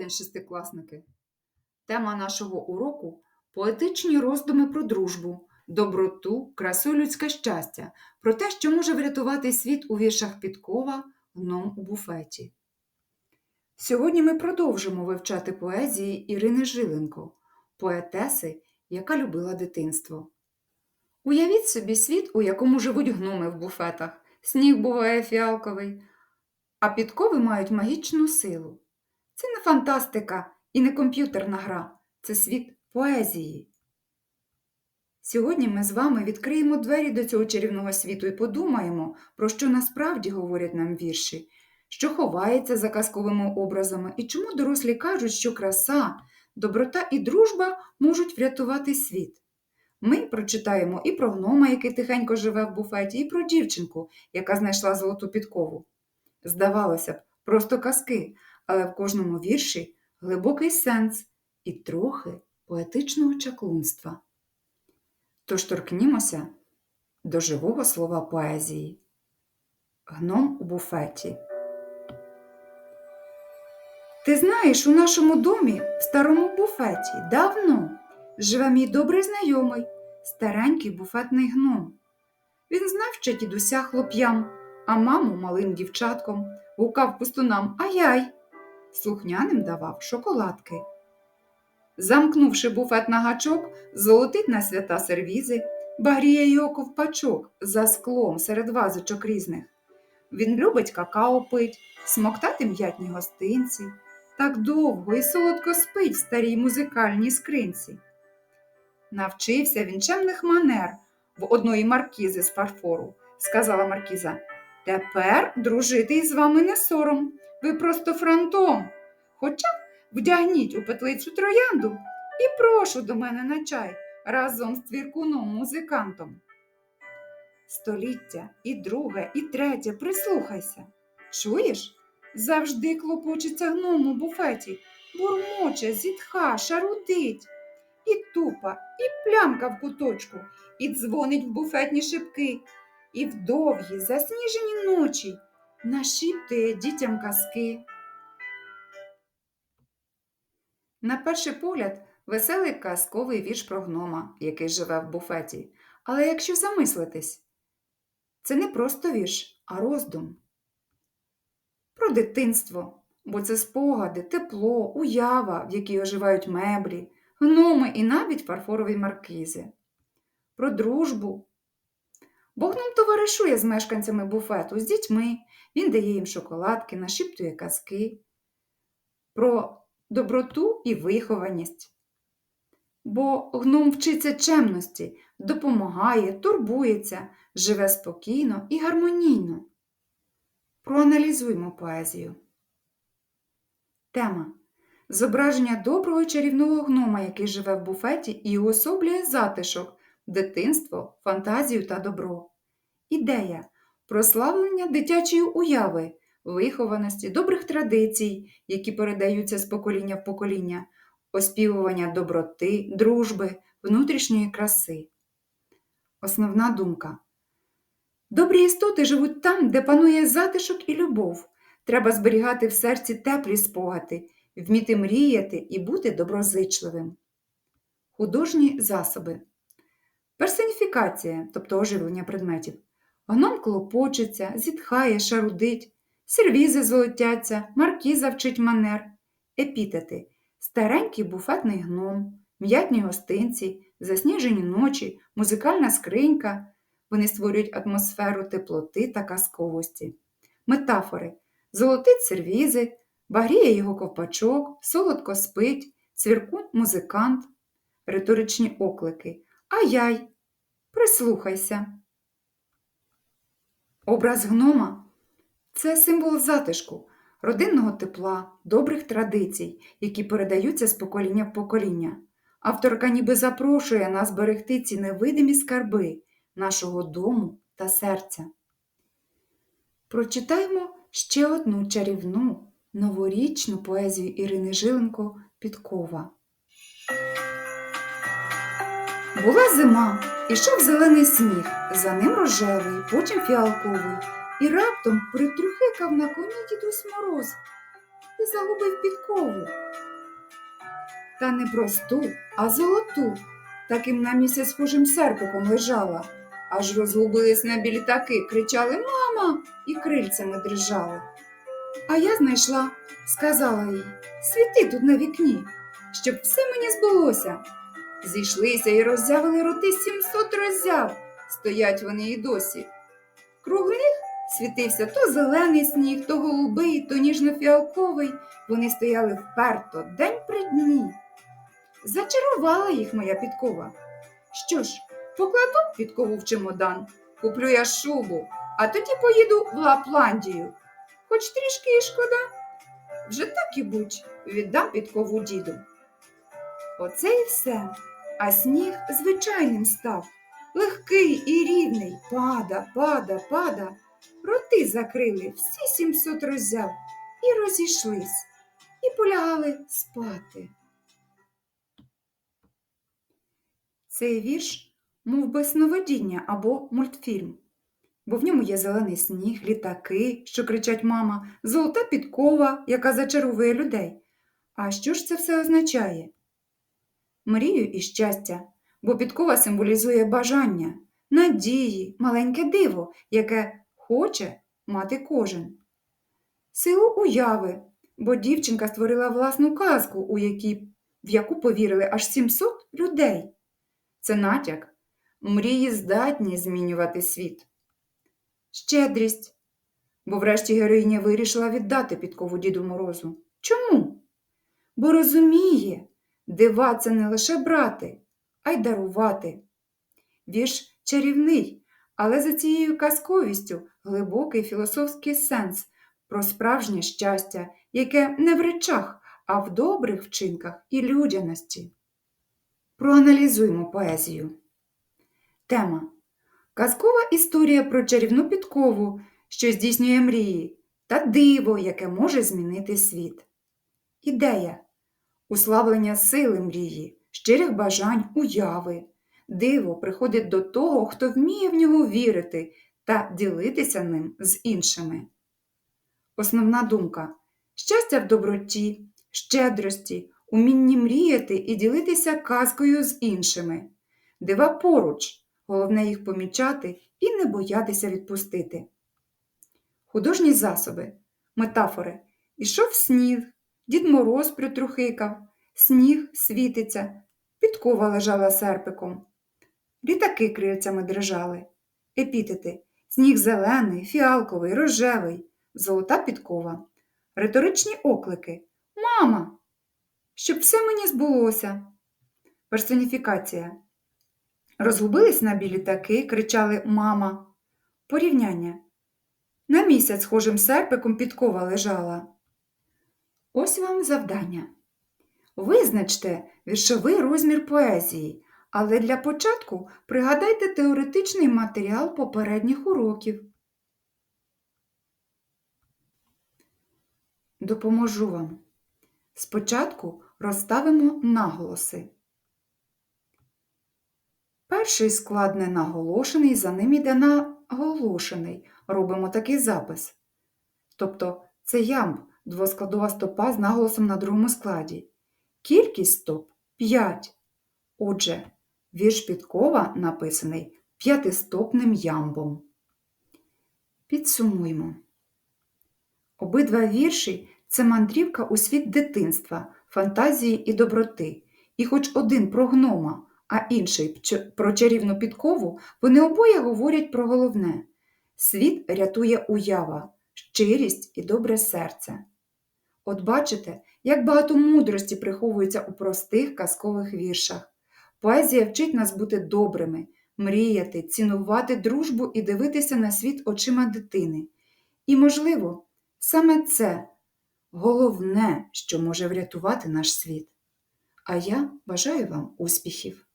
день, шестикласники! Тема нашого уроку поетичні роздуми про дружбу, доброту, красу людське щастя, про те, що може врятувати світ у віршах Підкова гном у буфеті. Сьогодні ми продовжимо вивчати поезії Ірини Жиленко, поетеси, яка любила дитинство. Уявіть собі світ, у якому живуть гноми в буфетах. Сніг буває фіалковий, а підкови мають магічну силу. Це не фантастика і не комп'ютерна гра, це світ поезії. Сьогодні ми з вами відкриємо двері до цього чарівного світу і подумаємо, про що насправді говорять нам вірші, що ховається за казковими образами і чому дорослі кажуть, що краса, доброта і дружба можуть врятувати світ. Ми прочитаємо і про гнома, який тихенько живе в буфеті, і про дівчинку, яка знайшла золоту підкову. Здавалося б, просто казки, але в кожному вірші глибокий сенс і трохи поетичного чаклунства. Тож торкнімося до живого слова поезії. Гном у буфеті. Ти знаєш, у нашому домі, в старому буфеті, давно живе мій добрий знайомий, старенький буфетний гном. Він знав ще дідуся хлоп'ям, а маму малим дівчатком гукав пустунам ай-яй, слухняним давав шоколадки. Замкнувши буфет на гачок, золотить на свята сервізи, багріє його ковпачок за склом серед вазочок різних. Він любить какао пить, смоктати м'ятні гостинці, так довго і солодко спить в старій музикальній скринці. Навчився він чемних манер в одної маркізи з фарфору, сказала маркіза. Тепер дружити із вами не сором, ви просто фронтом. Хоча вдягніть у петлицю троянду і прошу до мене на чай разом з твіркуном музикантом. Століття і друге, і третє, прислухайся. Чуєш? Завжди клопочеться гном у буфеті, бурмоче, зітха, шарудить. І тупа, і плямка в куточку, і дзвонить в буфетні шибки, і в довгі засніжені ночі нашіптує дітям казки. На перший погляд, веселий казковий вірш про гнома, який живе в буфеті. Але якщо замислитись, це не просто вірш, а роздум. Про дитинство, бо це спогади, тепло, уява, в якій оживають меблі, гноми і навіть фарфорові маркізи. Про дружбу. Бо гном товаришує з мешканцями буфету, з дітьми, він дає їм шоколадки, нашіптує казки. Про доброту і вихованість. Бо гном вчиться чемності, допомагає, турбується, живе спокійно і гармонійно. Проаналізуймо поезію. Тема Зображення доброго чарівного гнома, який живе в буфеті і уособлює затишок, дитинство, фантазію та добро. Ідея прославлення дитячої уяви, вихованості, добрих традицій, які передаються з покоління в покоління, оспівування доброти, дружби, внутрішньої краси. Основна думка. Добрі істоти живуть там, де панує затишок і любов. Треба зберігати в серці теплі спогади, вміти мріяти і бути доброзичливим. Художні засоби. Персоніфікація, тобто оживлення предметів. Гном клопочеться, зітхає, шарудить, сервізи золотяться, маркіза вчить манер, епітети, старенький буфетний гном, м'ятні гостинці, засніжені ночі, музикальна скринька. Вони створюють атмосферу теплоти та казковості. Метафори золотить сервізи, багріє його ковпачок, солодко спить, цвіркун музикант, риторичні оклики. Ай-яй, прислухайся. Образ гнома це символ затишку, родинного тепла, добрих традицій, які передаються з покоління в покоління. Авторка ніби запрошує нас берегти ці невидимі скарби нашого дому та серця. Прочитаємо ще одну чарівну новорічну поезію Ірини Жиленко Підкова. Була зима, ішов зелений сніг, за ним рожевий, потім фіалковий, і раптом притрухикав на коні дідусь мороз. і загубив підкову. Та не просту, а золоту. Таким на місяць схожим серпиком лежала. Аж розгубились небі літаки, кричали Мама! і крильцями дрижали. А я знайшла, сказала їй, світи тут на вікні, щоб все мені збулося. Зійшлися і роззявили роти сімсот роззяв, стоять вони і досі. Круг них світився то зелений сніг, то голубий, то ніжно-фіалковий. Вони стояли вперто день при дні. Зачарувала їх моя підкова. Що ж, покладу підкову в чемодан, куплю я шубу, а тоді поїду в Лапландію. Хоч трішки і шкода. Вже так і будь, віддам підкову діду. Оце і все. А сніг звичайним став, легкий і рівний, пада, пада, пада. Роти закрили всі сімсот роззяв і розійшлись, і полягали спати. Цей вірш мов би сновидіння або мультфільм, бо в ньому є зелений сніг, літаки, що кричать мама, золота підкова, яка зачаровує людей. А що ж це все означає? Мрію і щастя, бо підкова символізує бажання, надії, маленьке диво, яке хоче мати кожен. Силу уяви, бо дівчинка створила власну казку, у якій, в яку повірили аж 700 людей. Це натяк. Мрії здатні змінювати світ. Щедрість. Бо врешті героїня вирішила віддати підкову Діду Морозу. Чому? Бо розуміє, дива це не лише брати, а й дарувати. Вірш чарівний, але за цією казковістю глибокий філософський сенс про справжнє щастя, яке не в речах, а в добрих вчинках і людяності. Проаналізуємо поезію. Тема Казкова історія про чарівну підкову, що здійснює мрії, та диво, яке може змінити світ. Ідея уславлення сили мрії, щирих бажань, уяви. Диво приходить до того, хто вміє в нього вірити та ділитися ним з іншими. Основна думка щастя в доброті, щедрості, умінні мріяти і ділитися казкою з іншими. Дива поруч, головне їх помічати і не боятися відпустити. Художні засоби, метафори. Ішов сніг, дід мороз притрухикав, сніг світиться, підкова лежала серпиком. Літаки крильцями дрижали. Епітети сніг зелений, фіалковий, рожевий, золота підкова. Риторичні оклики Мама! Щоб все мені збулося. Персоніфікація. Розгубились на білі таки, кричали Мама. Порівняння. На місяць схожим серпиком підкова лежала. Ось вам завдання. Визначте віршовий розмір поезії, але для початку пригадайте теоретичний матеріал попередніх уроків. Допоможу вам. Спочатку розставимо наголоси. Перший склад не наголошений, за ним іде наголошений. Робимо такий запис. Тобто це ямб, двоскладова стопа з наголосом на другому складі. Кількість стоп 5. Отже, вірш Підкова написаний п'ятистопним ямбом. Підсумуємо. Обидва вірші це мандрівка у світ дитинства, фантазії і доброти. І хоч один про гнома, а інший про чарівну підкову, вони обоє говорять про головне світ рятує уява, щирість і добре серце. От бачите, як багато мудрості приховується у простих казкових віршах. Поезія вчить нас бути добрими, мріяти, цінувати дружбу і дивитися на світ очима дитини. І, можливо, саме це головне, що може врятувати наш світ. А я бажаю вам успіхів!